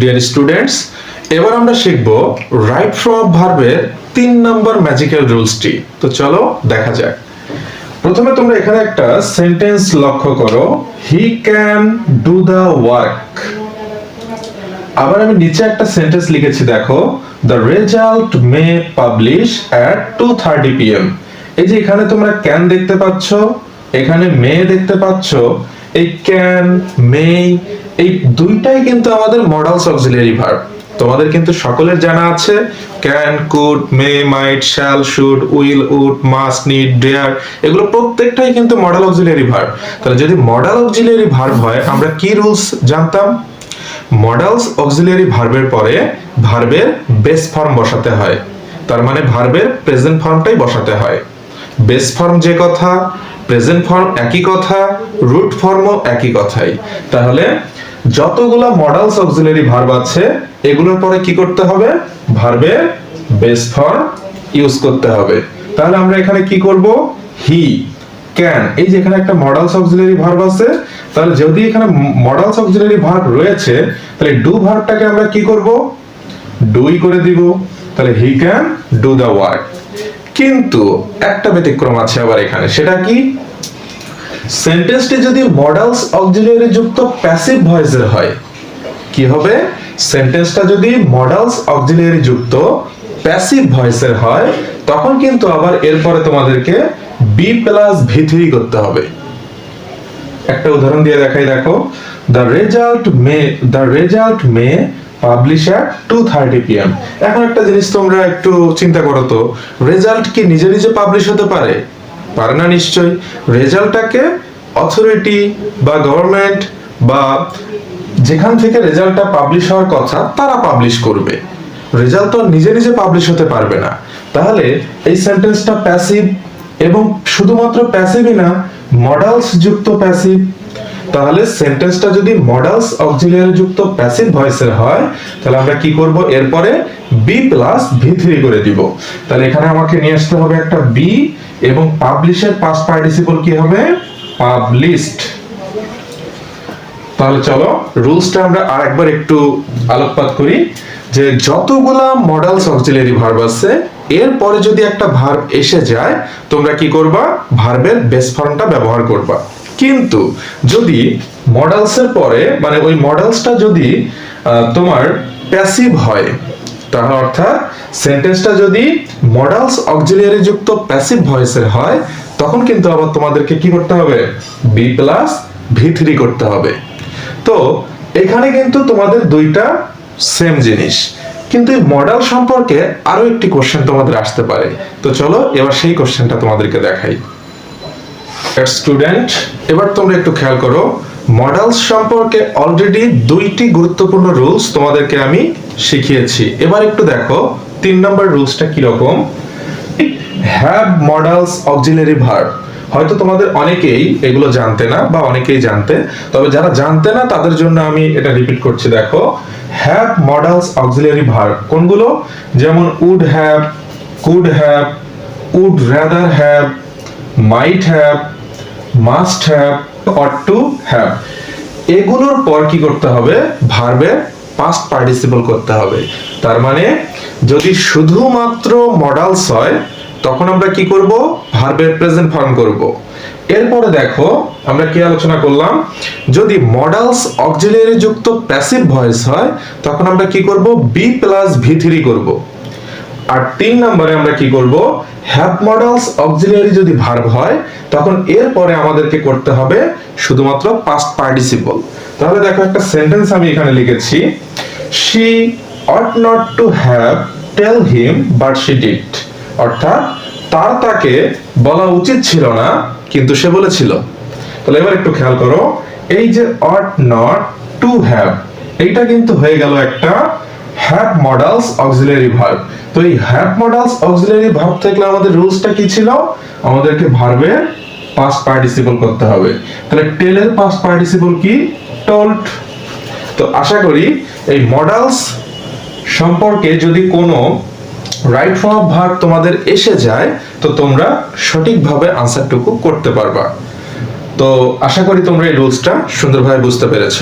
Dear students এবার আমরা শিখব রাইট ফ্রম ভার্বের তিন নম্বর ম্যাজিক্যাল রুলসটি তো চলো দেখা যাক। প্রথমে তোমরা এখানে একটা সেন্টেন্স লক্ষ্য করো। He can do the work আবার আমি নিচে একটা সেন্টেন্স লিখেছি, দেখো। The result may publish at two thirty PM এই যে এখানে তোমরা ক্যান দেখতে পাচ্ছ, এখানে মে দেখতে পাচ্ছ এই ক্যান মে এই দুইটাই কিন্তু আমাদের মডালস অক্সিলারি ভার্ব তোমাদের কিন্তু সকলের জানা আছে can could may might shall should will would must need dare এগুলো প্রত্যেকটাই কিন্তু মডাল অক্সিলারি ভার্ব তাহলে যদি মডাল অক্সিলারি ভার্ব হয়, আমরা কি রুলস জানতাম? মডালস অক্সিলারি ভার্বের পরে ভার্বের বেস ফর্ম বসাতে হয়। তার মানে ভার্বের প্রেজেন্ট ফর্মটাই বসাতে হয়। বেস ফর্ম যে কথা প্রেজেন্ট ফর্ম একই কথা রুট ফর্মও একই কথাই। তাহলে যতগুলা মডালস অক্সিলারি ভার্ব আছে, এগুলোর পরে কি করতে হবে? ভার্বের বেস ফর্ম ইউজ করতে হবে। তাহলে আমরা এখানে কি করব? হি ক্যান এই যে এখানে একটা মডালস অক্সিলারি ভার্ব আছে, তাহলে যদি এখানে মডালস অক্সিলারি ভার্ব রয়েছে, তাহলে ডু ভার্বটাকে আমরা কি করব? ডুই করে দিব। তাহলে he can do the work কিন্তু একটা ব্যতিক্রম আছে আবার এখানে। সেটা কি? সেন্টেন্সটি যদি মডালস অক্সিলারি যুক্ত প্যাসিভ ভয়েসের হয়, কি হবে? সেন্টেন্সটা যদি মডালস অক্সিলারি যুক্ত প্যাসিভ ভয়েসের হয়, তখন কিন্তু আবার এরপরে তোমাদেরকে বি প্লাস ভি থ্রি করতে হবে। একটা উদাহরণ দিয়ে দেখাই, দেখো। The result may the result may publish at two thirty PM এখন একটা জিনিস তোমরা একটু চিন্তা করো তো রেজাল্ট কি নিজে নিজে পাবলিশ হতে পারে? পারে না নিশ্চয়ই। রেজাল্টটাকে অথরিটি বা গভর্নমেন্ট বা যেখান থেকে রেজাল্টটা পাবলিশ হওয়ার কথা, তারা পাবলিশ করবে। রেজাল্ট তো নিজে নিজে পাবলিশ হতে পারবে না। তাহলে এই সেন্টেন্সটা প্যাসিভ এবং শুধুমাত্র প্যাসিভই না মডালস যুক্ত প্যাসিভ তাহলে সেন্টেন্সটা যদি মডালস অক্সিলিয়ারি যুক্ত প্যাসিভ ভয়েসের হয়, তাহলে আমরা কি করব? এরপরে বি প্লাস ভি থ্রি করে দিব। তাহলে এখানে আমাকে নিয়ে আসতে হবে একটা বি এবং পাবলিশের পাস্ট পার্টিসিপল কি হবে? পাবলিশড তাহলে চলো রুলসটা আমরা আরেকবার একটু আলোকপাত করি, যে যতগুলা মডেলস অক্সিলারি ভার্ব আছে, এরপরে যদি একটা ভার্ব এসে যায়, তোমরা কি করবা? ভার্বের বেস ফর্মটা ব্যবহার করবা। কিন্তু যদি মডেলসের পরে মানে ওই মডেলসটা যদি তোমার প্যাসিভ হয়, তাহলে অর্থাৎ সেন্টেন্সটা যদি মডেলস অক্সিলিয়ারি যুক্ত প্যাসিভ ভয়েসের হয়, তখন কিন্তু আবার তোমাদেরকে কি করতে হবে? বি প্লাস ভি থ্রি করতে হবে। তো এখানে কিন্তু তোমাদের দুইটা সেম জিনিস। কিন্তু মডেল সম্পর্কে আরও একটি কোশ্চেন তোমাদের আসতে পারে। তো চলো, এবার সেই কোশ্চেনটা তোমাদেরকে দেখাই। স্টুডেন্ট এবার তোমরা একটু খেয়াল করো মডেলস সম্পর্কে অলরেডি দুইটি গুরুত্বপূর্ণ রুলস তোমাদেরকে আমি শিখিয়েছি। এবার একটু দেখো, তিন নম্বর রুলসটা কীরকম হ্যাভ মডেলস অক্সিলারি ভার্ব হয়তো তোমাদের অনেকেই এগুলো জানতে না বা অনেকেই জানতে, তবে যারা জানতে না, তাদের জন্য আমি এটা রিপিট করছি, দেখো। হ্যাভ মডেলস অক্সিলারি ভার্ব কোনগুলো? যেমন would have could have would rather have might have must have or to have এগুলোর পর কি করতে হবে? ভার্বের পাস্ট পার্টিসিপল করতে হবে। তার মানে যদি শুধুমাত্র মডালস হয়, তখন আমরা কি করব? ভার্বের প্রেজেন্ট ফর্ম করব। এরপরে দেখো, আমরা কি আলোচনা করলাম? যদি মডালস অক্সিলিয়ারি যুক্ত প্যাসিভ ভয়েস হয়, তখন আমরা কি করব? বি প্লাস ভি থ্রি করব। আর তিন নম্বরে আমরা কি করব? হ্যাভ মডেলস অক্সিলিয়ারি যদি ভার্ব হয়, তখন এরপরে আমাদেরকে করতে হবে শুধুমাত্র পাস্ট পার্টিসিপল তাহলে দেখো একটা সেন্টেন্স আমি এখানে লিখেছি। She ought not to have tell him but she did অর্থাৎ তার তাকে বলা উচিত ছিল না, কিন্তু সে বলেছিল। তাহলে এবার একটু খেয়াল করো। এই যে অট নট টু হ্যাভ এইটা কিন্তু হয়ে গেল একটা হ্যাভ মডেলস অক্সিলারি ভার্ব। তো এই হ্যাভ মডেলস অক্সিলারি ভার্ব থেকে আমাদের রুলসটা কি ছিল? আমাদেরকে ভার্বের পাস্ট পার্টিসিপল করতে হবে। তাহলে টেলের পাস্ট পার্টিসিপল কি? টোল্ড তো আশা করি এই মডেলস সম্পর্কে যদি কোনো রাইট ফর্ম ভার্ব তোমাদের এসে যায়, তো তোমরা সঠিকভাবে আনসারটুকু করতে পারবা। তো আশা করি তোমরা এই রুলসটা সুন্দরভাবে বুঝতে পেরেছ।